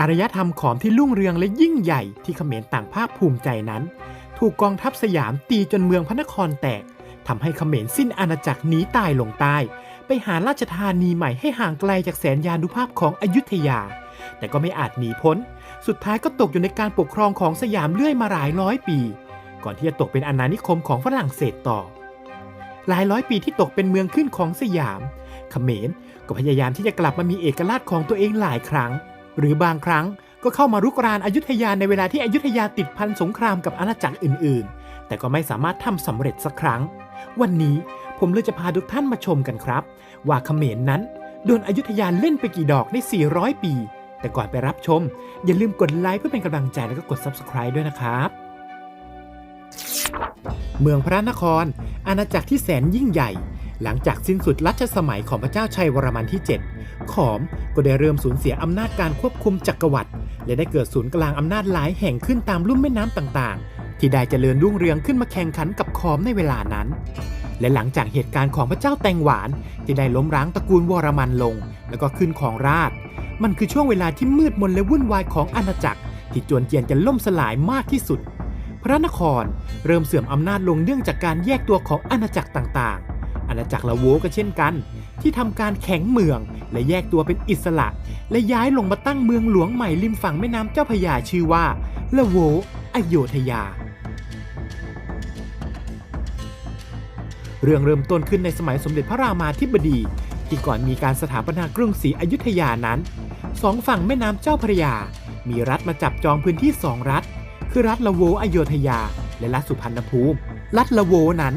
อารยธรรมขอมที่รุ่งเรืองและยิ่งใหญ่ที่เขมรต่างภาคภูมิใจนั้น ถูกกองทัพสยามตีจนเมืองพระนครแตกทำให้เขมรสิ้นอาณาจักรหนีตายลงใต้ ไปหาราชธานีใหม่ให้ห่างไกลจากแสนยานุภาพของอยุธยา แต่ก็ไม่อาจหนีพ้น สุดท้ายก็ตกอยู่ในการปกครองของสยามเรื่อยมาหลายร้อยปี ก่อนที่จะตกเป็นอาณานิคมของฝรั่งเศสต่อ หลายร้อยปีที่ตกเป็นเมืองขึ้นของสยาม เขมร ก็พยายามที่จะกลับมามีเอกราชของตัวเองหลายครั้ง หรือบางครั้งก็เข้ามารุกรานอายุธยาในเวลาที่อยุธยาติดพันสงครามกับอาณาจักรอื่นๆ แต่ก็ไม่สามารถทำสำเร็จสักครั้ง วันนี้ผมเลยจะพาทุกท่านมาชมกันครับ ว่าเขมรนั้นโดนอยุธยาเล่นไปกี่ดอกใน 400 ปี แต่ก่อนไปรับชม อย่าลืมกดไลค์เพื่อเป็นกำลังใจแล้วก็กด Subscribe ด้วยนะครับ เมืองพระนคร อาณาจักรที่แสนยิ่งใหญ่ หลังจากสิ้นสุดรัชสมัยของพระเจ้าชัยวรมันที่ 7 ขอมก็ได้เริ่มสูญเสียอำนาจการควบคุมจักรวรรดิและได้เกิดศูนย์กลางอำนาจหลายแห่งขึ้นตามลุ่มแม่น้ำต่างๆ ที่ได้เจริญรุ่งเรืองขึ้นมาแข่งขันกับขอมในเวลานั้น และหลังจากเหตุการณ์ของพระเจ้าแตงหวานที่ได้ล้มร้างตระกูลวรมันลง แล้วก็ขึ้นของราชมันคือช่วงเวลาที่มืดมนและวุ่นวายของอาณาจักร ที่จวนเจียนจะล่มสลายมากที่สุด พระนครเริ่มเสื่อมอำนาจลงเนื่องจากการแยกตัวของอาณาจักรต่างๆ อาณาจักรละโวก็เช่นกัน ที่ทำการแข็งเมืองและแยกตัวเป็นอิสระ และย้ายลงมาตั้งเมืองหลวงใหม่ริมฝั่งแม่น้ำเจ้าพระยาชื่อว่าละโวอโยธยา เรื่องเริ่มต้นขึ้นในสมัยสมเด็จพระรามาธิบดี ที่ก่อนมีการสถาปนากรุงศรีอยุธยานั้นสองฝั่งแม่น้ำเจ้าพระยา มีรัฐมาจับจองพื้นที่สองรัฐ คือรัฐละโวอโยธยา และรัฐสุพรรณภูมิ รัฐละโวนั้น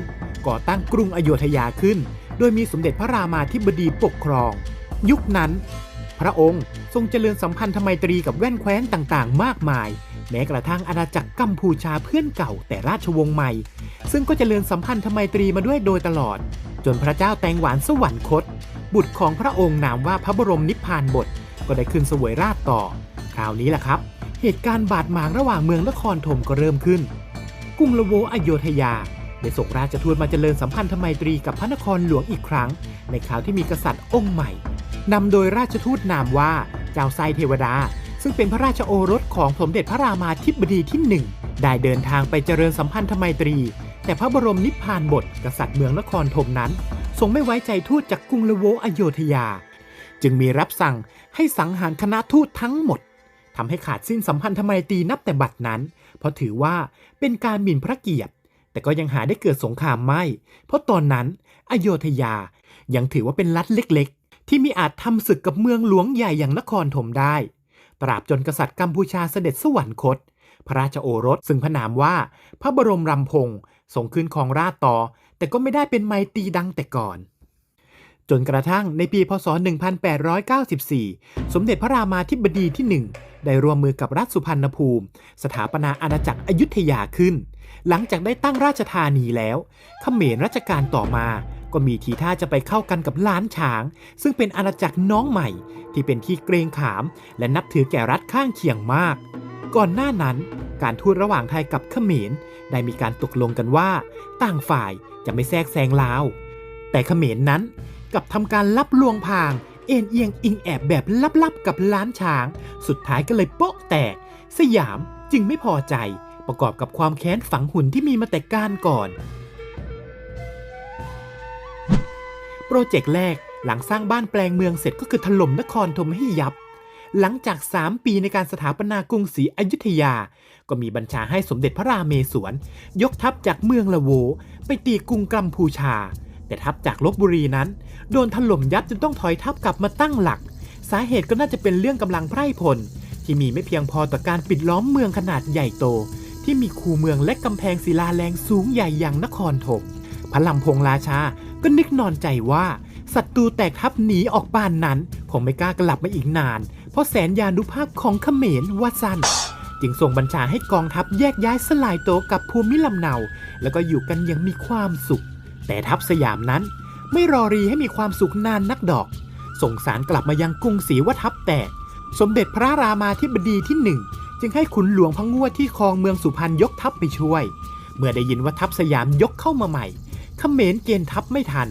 ก่อตั้งกรุงอโยธยาขึ้น โดยมีสมเด็จพระรามาธิบดีปกครอง ยุคนั้น พระองค์ทรงเจริญสัมพันธไมตรีกับแว่นแคว้นต่างๆ มากมาย แม้กระทั่งอาณาจักรกัมพูชาเพื่อนเก่าแต่ราชวงศ์ใหม่ ซึ่งก็เจริญสัมพันธไมตรีมาด้วยโดยตลอด จนพระเจ้าแตงหวานสวรรคต บุตรของพระองค์นามว่าพระบรมนิพพานบทก็ได้ขึ้นสวยราชต่อ คราวนี้แหละครับ เหตุการณ์บาดหมางระหว่างเมืองนครธมก็เริ่มขึ้น กรุงละโวอโยธยา ได้ส่งราชทูตมาเจริญสัมพันธไมตรีกับพระนครหลวงอีกครั้ง ในคราวที่มีกษัตริย์องค์ใหม่นำโดยราชทูตนามว่าเจ้าไซเทวดา ซึ่งเป็นพระราชโอรสของสมเด็จพระรามาธิบดีที่หนึ่งได้เดินทางไปเจริญสัมพันธไมตรี แต่พระบรมนิพพานบทกษัตริย์เมืองนครธมนั้น ทรงไม่ไว้ใจทูตจากกรุงลโวอโยธยา จึงมีรับสั่งให้สังหารคณะทูตทั้งหมดทำให้ขาดสิ้นสัมพันธไมตรีนับแต่บัดนั้น เพราะถือว่าเป็นการหมิ่นพระเกียรติ แต่ก็ยังหาได้เกิดสงครามไม่ เพราะตอนนั้นอโยธยายังถือว่าเป็นรัฐเล็กๆ ที่มีอาจทำศึกกับเมืองหลวงใหญ่อย่างนครธมได้ ตราบจนกษัตริย์กัมพูชาเสด็จสวรรคต พระราชโอรสซึ่งพระนามว่าพระบรมรำพงศ์ทรงขึ้นของราชต่อ แต่ก็ไม่ได้เป็นไมตรีดังแต่ก่อน จนกระทั่งในปีพศ 1894 สมเด็จพระรามาธิบดีที่หนึ่ง ได้ร่วมมือกับรัฐสุพรรณภูมิ สถาปนาอาณาจักรอยุธยาขึ้น หลังจากได้ตั้งราชธานีแล้วเขมรรัชกาลต่อมา ก็มีทีท่าจะไปเข้ากันกับล้านช้าง ซึ่งเป็นอาณาจักรน้องใหม่ ที่เป็นที่เกรงขาม และนับถือแก่รัฐข้างเคียงมาก ก่อนหน้านั้น การทูตระหว่างไทยกับเขมรได้มีการตกลงกันว่า ต่างฝ่ายจะไม่แทรกแซงลาว แต่เขมรนั้นกับทำการลับลวงพาง เอ็นเอียงอิงแอบแบบลับๆกับล้านช้าง สุดท้ายก็เลยโป๊ะแตก สยามจึงไม่พอใจ ประกอบกับความแค้นฝังหุ่นที่มีมาแต่การก่อน โปรเจกต์แรกหลังสร้างบ้านแปลงเมืองเสร็จก็คือถล่มนครธมให้ยับ หลังจาก 3 ปีในการสถาปนากรุงศรีอยุธยา ก็มีบัญชาให้สมเด็จพระราเมศวร ยกทัพจากเมืองละโว ไปตีกรุงกัมพูชา แต่ทัพจากลบบุรีนั้น โดนถล่มยับจนต้องถอยทัพกลับมาตั้งหลัก สาเหตุก็น่าจะเป็นเรื่องกำลังไพร่พล ที่มีไม่เพียงพอต่อการปิดล้อมเมืองขนาดใหญ่โต ที่มีคูเมืองและกำแพงศิลาแรงสูงใหญ่อย่างนครธมพระลำพงราชาก็นึกนอนใจว่าศัตรูแตกทัพหนีออกบ้านนั้นคงไม่กล้ากลับมาอีกนาน เพราะแสนยานุภาพของเขมรว่าสั้นจึงส่งบัญชาให้กองทัพแยกย้ายสลายตัวกับภูมิลำเนา แล้วก็อยู่กันอย่างมีความสุข แต่ทัพสยามนั้นไม่รอรีให้มีความสุขนานนักดอก ส่งสารกลับมายังกรุงศรีว่าทัพแตก สมเด็จพระรามาธิบดีที่หนึ่งจึงให้ขุนหลวงพะงวดที่ครองเมืองสุพรรณยกทัพไปช่วย เมื่อได้ยินว่าทัพสยามยกเข้ามาใหม่ขเขมรเกณฑ์ทัพไม่ทัน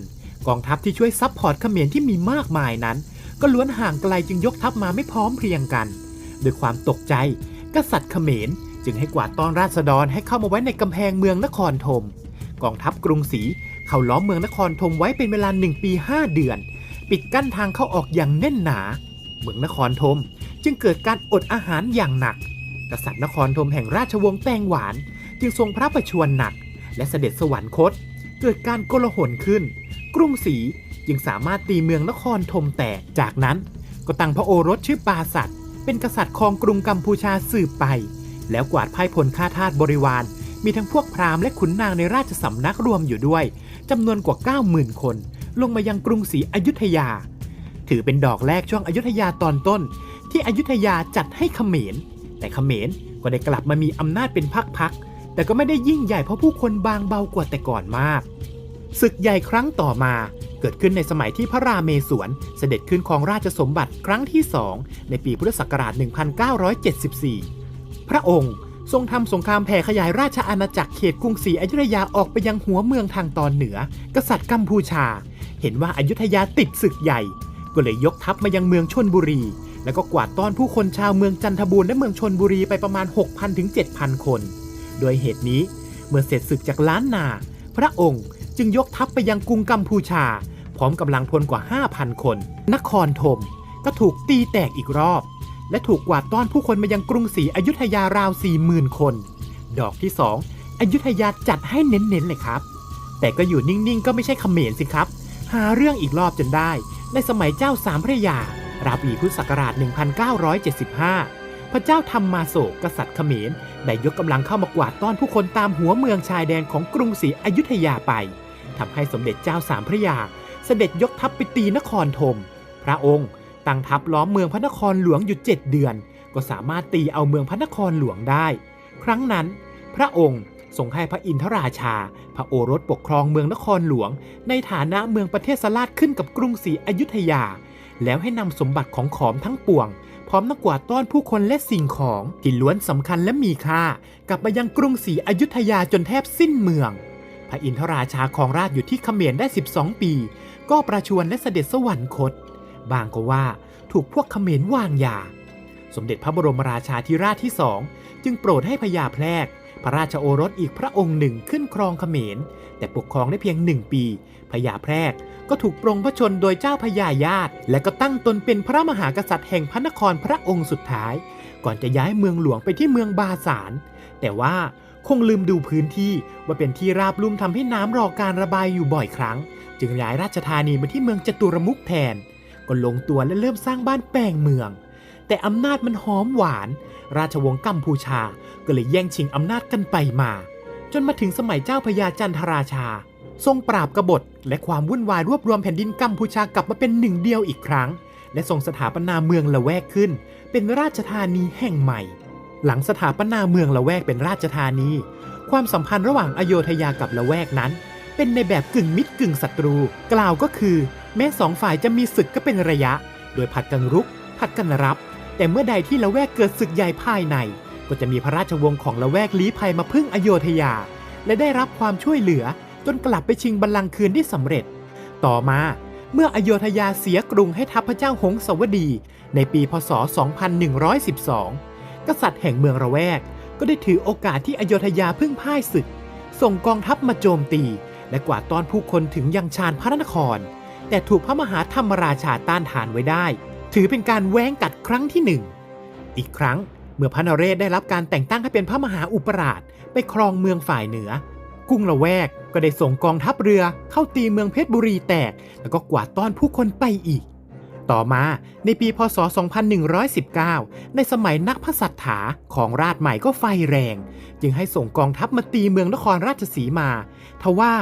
กองทัพที่ช่วยซัพพอร์ตเขมรที่มีมากมายนั้น ก็ล้วนห่างไกลจึงยกทัพมาไม่พร้อมเพรียงกัน ด้วยความตกใจ กษัตริย์เขมรจึงให้กวาดต้อนราษฎรให้เข้ามาไว้ในกำแพงเมืองนครธมกองทัพกรุงศรี เขาล้อมเมืองนครธมไว้เป็นเวลาหนึ่งปี 5 เดือน ปิดกั้นทางเข้าออกอย่างแน่นหนา เมืองนครธมจึงเกิดการอดอาหารอย่างหนัก กษัตริย์นครธมแห่งราชวงศ์แตงหวาน จึงทรงพระประชวรหนัก และเสด็จสวรรคต เกิดการโกลาหลขึ้น กรุงศรีจึงสามารถตีเมืองนครธมแตก จากนั้นก็ตั้งพระโอรสชื่อปาสัตเป็นกษัตริย์ครองกรุงกัมพูชาสืบไป แล้วกวาดพ่ายพลฆ่าทาสบริวาร มีทั้งพวกพราหมณ์และขุนนางในราชสำนักรวมอยู่ด้วย จำนวนกว่า 90,000 คน ลงมายังกรุงศรีอยุธยา ถือเป็นดอกแรกช่วงอยุธยาตอนต้น ที่อยุธยาจัดให้เขมร แต่เขมรก็ได้กลับมามีอำนาจเป็นพักๆ แต่ก็ไม่ได้ยิ่งใหญ่เพราะผู้คนบางเบากว่าแต่ก่อนมาก ศึกใหญ่ครั้งต่อมาเกิดขึ้นในสมัยที่พระราเมศวรเสด็จขึ้นครองราชสมบัติครั้งที่สองในปีพุทธศักราช 1974 พระองค์ ทรงทำสงครามแผ่ขยายราชอาณาจักรเขตกรุงศรีอยุธยาออกไปยังหัวเมืองทางตอนเหนือ กษัตริย์กัมพูชา เห็นว่าอายุธยาติดศึกใหญ่ ก็เลยยกทัพมายังเมืองชนบุรี แล้วก็กวาดต้อนผู้คนชาวเมืองจันทบูรณ์และเมืองชนบุรีไปประมาณ 6,000ถึง7,000 คน โดยเหตุนี้เมื่อเสร็จศึกจากล้านนา พระองค์จึงยกทัพไปยังกรุงกัมพูชา พร้อมกำลังพลกว่า 5,000 คน นครธมก็ถูกตีแตกอีกรอบ และถูกกวาดต้อนผู้คนมายังกรุงศรีอยุธยาราว40,000คน ดอกที่ 2 อยุธยาจัดให้เน้นๆเลยครับ แต่ก็อยู่นิ่งๆ ก็ไม่ใช่เขมรสิครับ หาเรื่องอีกรอบจนได้ ในสมัยเจ้าสามพระยา ราวปีพุทธศักราช 1975 พระเจ้าธรรมาโศกกษัตริย์เขมรได้ยกกำลังเข้ามากวาดต้อนผู้คนตามหัวเมืองชายแดนของกรุงศรีอยุธยาไปทำให้สมเด็จเจ้าสามพระยา เสด็จยกทัพไปตีนครธมพระองค์ ตั้งทัพล้อมเมืองพระนครหลวงอยู่เจ็ดเดือน ก็สามารถตีเอาเมืองพระนครหลวงได้ ครั้งนั้น พระองค์ทรงให้พระอินทราชา พระโอรสปกครองเมืองนครหลวง ในฐานะเมืองประเทศสลาดขึ้นกับกรุงศรีอยุธยา แล้วให้นำสมบัติของขอมทั้งปวง พร้อมนักกวาดต้อนผู้คนและสิ่งของที่ล้วนสำคัญและมีค่า กลับมายังกรุงศรีอยุธยาจนแทบสิ้นเมือง พระอินทราชาครองราชอยู่ที่เขมรได้ 12 ปี ก็ประชวรและเสด็จสวรรคต บางก็ว่าถูกพวกเขมรวางยา สมเด็จพระบรมราชาธิราชที่สองจึงโปรดให้พญาแพรกพระราชโอรสอีกพระองค์หนึ่งขึ้นครองเขมร แต่ปกครองได้เพียงหนึ่งปีพญาแพรกก็ถูกปรงพระชนโดยเจ้าพญายาติ และก็ตั้งตนเป็นพระมหากษัตริย์แห่งพระนครพระองค์สุดท้าย ก่อนจะย้ายเมืองหลวงไปที่เมืองบาสารแต่ว่าคงลืมดูพื้นที่ว่าเป็นที่ราบลุ่มทำให้น้ำรอการระบายอยู่บ่อยครั้ง จึงย้ายราชธานีมาที่เมืองจตุรมุกแทน ก็ลงตัวและเริ่มสร้างบ้านแปลงเมือง แต่อำนาจมันหอมหวาน ราชวงศ์กัมพูชาก็เลยแย่งชิงอำนาจกันไปมา จนมาถึงสมัยเจ้าพญาจันทราชา ทรงปราบกบฏ และความวุ่นวายรวบรวมแผ่นดินกัมพูชากลับมาเป็นหนึ่งเดียวอีกครั้ง และทรงสถาปนาเมืองละแวกขึ้น เป็นราชธานีแห่งใหม่ หลังสถาปนาเมืองละแวกเป็นราชธานี ความสัมพันธ์ระหว่างอโยธยากับละแวกนั้น เป็นในแบบกึ่งมิตรกึ่งศัตรู กล่าวก็คือ แม้สองฝ่ายจะมีศึกก็เป็นระยะ โดยผัดกันรุก ผัดกันรับ แต่เมื่อใดที่ละแวกเกิดศึกใหญ่ภายใน ก็จะมีพระราชวงศ์ของละแวกลี้ภัยมาพึ่งอโยธยา และได้รับความช่วยเหลือจนกลับไปชิงบัลลังก์คืนได้สำเร็จ ต่อมาเมื่ออโยธยาเสียกรุงให้ทัพพระเจ้าหงสาวดี ในปีพศ 2112 กษัตริย์แห่งเมืองระแวก ก็ได้ถือโอกาสที่อโยธยาพิ่งพ่ายศึก ส่งกองทัพมาโจมตี และกวาดต้อนผู้คนถึงยังชานพระนคร แต่ถูกพระมหาธรรมราชาต้านทานไว้ได้ ถือเป็นการแว้งกัดครั้งที่หนึ่ง อีกครั้งเมื่อพระนเรศได้รับการแต่งตั้งให้เป็นพระมหาอุปราชไปครองเมืองฝ่ายเหนือ กุ้งละแวกก็ได้ส่งกองทัพเรือเข้าตีเมืองเพชรบุรีแตก แล้วก็กวาดต้อนผู้คนไปอีก ต่อมาในปีพศ 2119 ในสมัยนักพระสัทธาของราชใหม่ก็ไฟแรง จึงให้ส่งกองทัพมาตีเมืองนครราชสีมา ทว่า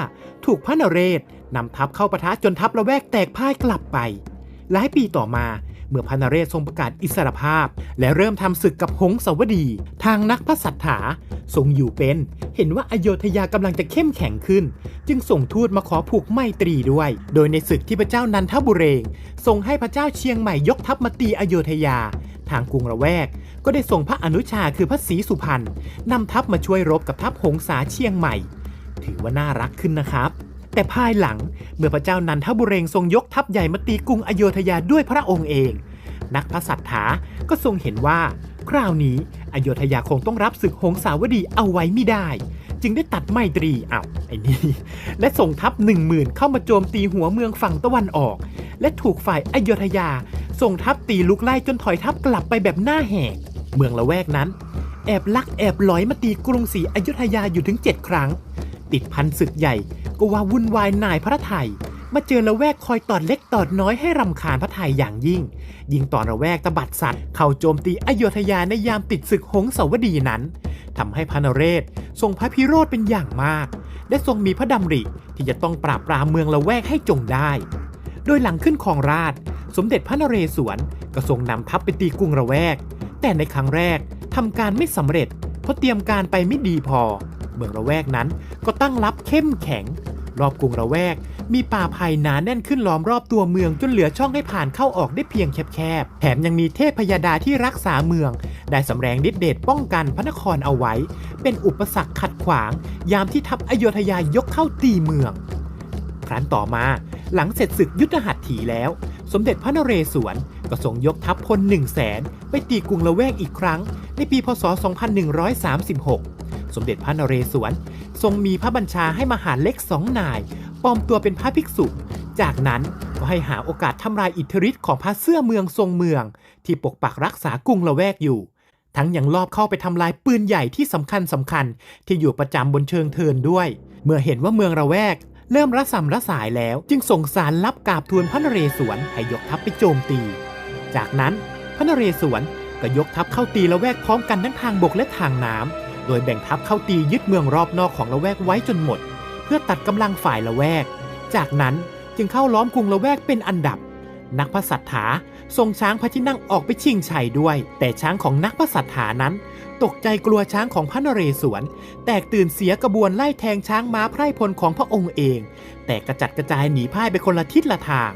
ถูกพระนเรศนำทัพเข้าปะทะจนทัพละแวกแตกพ่ายกลับไป หลายปีต่อมา เมื่อพระนเรศทรงประกาศอิสรภาพ และเริ่มทำศึกกับหงสาวดี ทางนักพระสัทธาทรงอยู่เป็น เห็นว่าอโยธยากำลังจะเข้มแข็งขึ้น จึงส่งทูตมาขอผูกไมตรีด้วย โดยในศึกที่พระเจ้านันทบุเรงทรงให้พระเจ้าเชียงใหม่ยกทัพมาตีอโยธยา ทางกรุงละแวก ก็ได้ส่งพระอนุชาคือพระศรีสุพรรณนำทัพมาช่วยรบกับทัพหงสาเชียงใหม่ ถือว่าน่ารักขึ้นนะครับ แต่ภายหลังเมื่อพระเจ้านันทบุเรงทรงยกทัพใหญ่มาตีกรุงอโยธยาด้วยพระองค์เอง นักพระสัทธาก็ทรงเห็นว่า คราวนี้อโยธยาคงต้องรับศึกหงสาวดีเอาไว้ไม่ได้ จึงได้ตัดไมตรีอ้าวไอ้นี่ และส่งทัพหนึ่งหมื่นเข้ามาโจมตีหัวเมืองฝั่งตะวันออก และถูกฝ่ายอโยธยาส่งทัพตีลุกไล่จนถอยทัพกลับไปแบบหน้าแหกเมืองละแวกนั้น แอบลักแอบลอยมาตีกรุงศรีอยุธยาอยู่ถึง 7 ครั้ง ติดพันศึกใหญ่ ก็ว่าวุ่นวายนายพระไทยมาเจอละแวกคอยตอดเล็กตอดน้อยให้รำคาญพระไทยอย่างยิ่ง ยิงตอนระแวกตะบัดสัตว์ เข้าโจมตีอโยธยาในยามติดศึกหงสาวดีนั้นทำให้พระนเรศทรงพระพิโรธเป็นอย่างมาก และทรงมีพระดำริที่จะต้องปราบปรามเมืองละแวกให้จงได้ โดยหลังขึ้นครองราช สมเด็จพระนเรศวรก็ทรงนำทัพไปตีกรุงระแวก แต่ในครั้งแรกทำการไม่สำเร็จเพราะเตรียมการไปไม่ดีพอ เมืองระแวกนั้น ก็ตั้งรับเข้มแข็ง รอบกรุงระแวก มีป่าไผ่หนาแน่นขึ้นล้อมรอบตัวเมืองจนเหลือช่องให้ผ่านเข้าออกได้เพียงแคบๆ แถมยังมีเทพพยาดาที่รักษาเมือง ได้สำแรงฤทธิ์เดชป้องกันพระนครเอาไว้ เป็นอุปสรรคขัดขวาง ยามที่ทัพอโยธยายกเข้าตีเมือง ครั้นต่อมาหลังเสร็จศึกยุทธหัตถีแล้ว สมเด็จพระนเรศวรก็ทรงยกทัพพล1 0 0 0 0แสนไปตีกรุงละแวกอีกครั้ง ในปีพศ 2136 สมเด็จพระนเรศวร ทรงมีพระบัญชาให้มหาเล็กสองนายปลอมตัวเป็นพระภิกษุ จากนั้นก็ให้หาโอกาสทำลายอิทธิฤทธิ์ของพระเสื้อเมืองทรงเมือง ที่ปกปักรักษากรุงละแวกอยู่ ทั้งยังลอบเข้าไปทำลายปืนใหญ่ที่สำคัญสำคัญที่อยู่ประจำบนเชิงเทินด้วย เมื่อเห็นว่าเมืองระแวกเริ่มระสำระสายแล้ว จึงส่งสารรับกราบทูลพระนเรศวรให้ยกทัพไปโจมตี จากนั้นพระนเรศวรก็ยกทัพเข้าตีละแวกพร้อมกันทั้งทางบกและทางน้ำ โดยแบ่งทัพเข้าตียึดเมืองรอบนอกของละแวกไว้จนหมด เพื่อตัดกำลังฝ่ายละแวก จากนั้นจึงเข้าล้อมกรุงละแวกเป็นอันดับ นักพระสัทธาส่งช้างพระที่นั่งออกไปชิงชัยด้วย แต่ช้างของนักพระสัทธานั้น ตกใจกลัวช้างของพระนเรศวร แตกตื่นเสียกระบวนไล่แทงช้างม้าไพร่พลของพระองค์เอง แต่กระจัดกระจายหนีพ่ายไปคนละทิศละทาง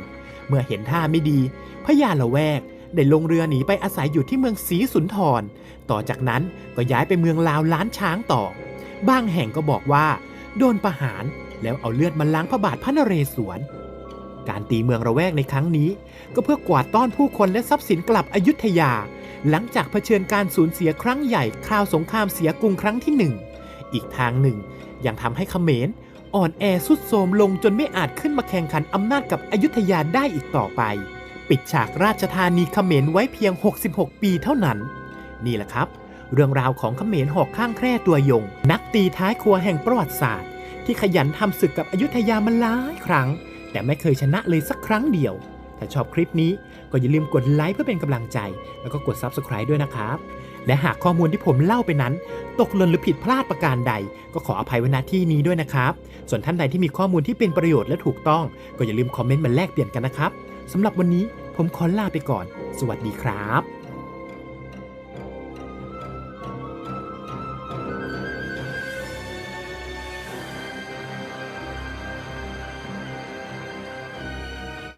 เมื่อเห็นท่าไม่ดีพญาละแวก ได้ลงเรือหนีไปอาศัยอยู่ที่เมืองศรีสุนทร ต่อจากนั้นก็ย้ายไปเมืองลาวล้านช้างต่อ บางแห่งก็บอกว่า โดนประหารแล้วเอาเลือดมาล้างพระบาทพระนเรศวร การตีเมืองระแวกในครั้งนี้ ก็เพื่อกวาดต้อนผู้คนและทรัพย์สินกลับอยุธยา หลังจากเผชิญการสูญเสียครั้งใหญ่คราวสงครามเสียกรุงครั้งที่หนึ่ง อีกทางหนึ่ง ยังทำให้เขมรอ่อนแอสุดโทรมลงจนไม่อาจขึ้นมาแข่งขันอำนาจกับอยุธยาได้อีกต่อไป ปิดฉากราชธานีเขมรไว้เพียง 66 ปีเท่านั้น นี่แหละครับ เรื่องราวของเขมรหอกข้างแคร่ตัวยง นักตีท้ายครัวแห่งประวัติศาสตร์ ที่ขยันทำศึกกับอยุธยามาหลายครั้ง แต่ไม่เคยชนะเลยสักครั้งเดียว ถ้าชอบคลิปนี้ก็อย่าลืมกดไลค์เพื่อเป็นกำลังใจ แล้วก็กด Subscribe ด้วยนะครับ และหากข้อมูลที่ผมเล่าไปนั้น ตกหล่นหรือผิดพลาดประการใด ก็ขออภัยไว้ณที่นี้ด้วยนะครับ ส่วนท่านใดที่มีข้อมูลที่เป็นประโยชน์และถูกต้อง ก็อย่าลืมคอมเมนต์มาแลกเปลี่ยนกันนะครับ สำหรับวันนี้ผมขอลาไปก่อน สวัสดีครับ